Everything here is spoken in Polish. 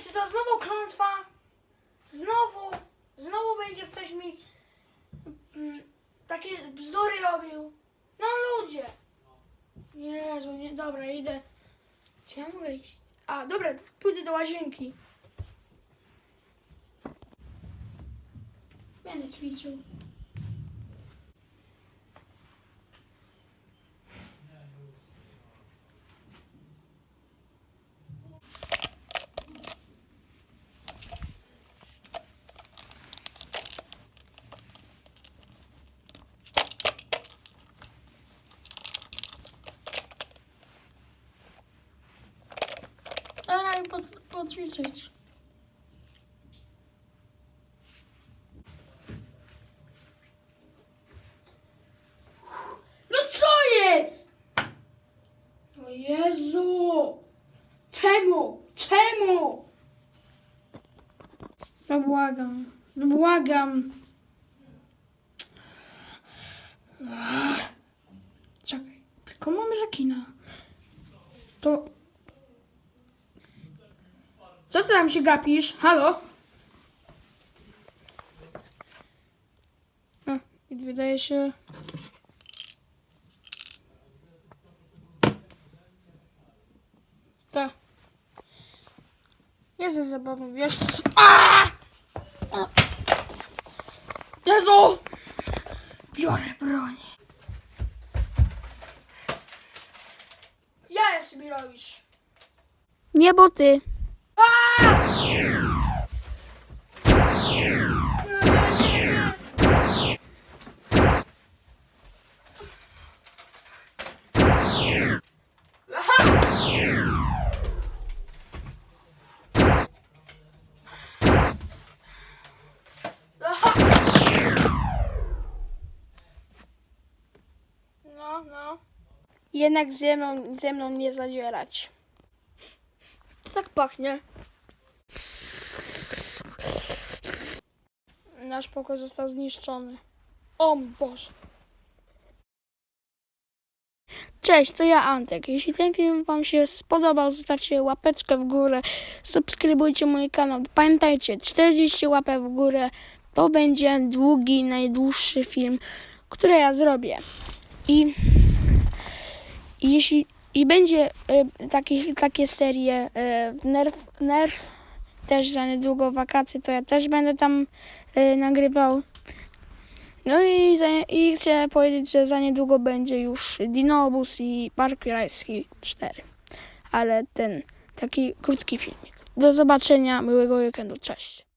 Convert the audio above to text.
Czy to znowu klątwa? Znowu, znowu będzie ktoś mi mm, takie bzdury robił. No ludzie. Jezu, nie, dobra, idę. Gdzie ja mogę iść? A, dobra, pójdę do łazienki. Będę ćwiczył. Poćwiczyć. No co jest? O Jezu! Czemu? Czemu? No błagam. No błagam. Czekaj. Tylko mamy rekina. To... Co ty tam się gapisz? Halo? A, wydaje się... Tak. Jest zabawą, wiesz? A! A! Jezu! Biorę broń. Ja sobie robisz. Nie, bo ty. No, no. Jednak ze mną, ze mną nie zadzierać. To tak pachnie. Nasz pokój został zniszczony. O mój Boże. Cześć, to ja Antek. Jeśli ten film Wam się spodobał, zostawcie łapeczkę w górę, subskrybujcie mój kanał. Pamiętajcie, 40 łapek w górę to będzie długi, najdłuższy film, który ja zrobię. I, i jeśli i będzie y, takie, takie serie y, Nerf, Nerf też za niedługo wakacje, to ja też będę tam y, nagrywał. No i, za, i chcę powiedzieć, że za niedługo będzie już Dinobus i Park Rajski 4. Ale ten taki krótki filmik. Do zobaczenia, miłego weekendu, cześć.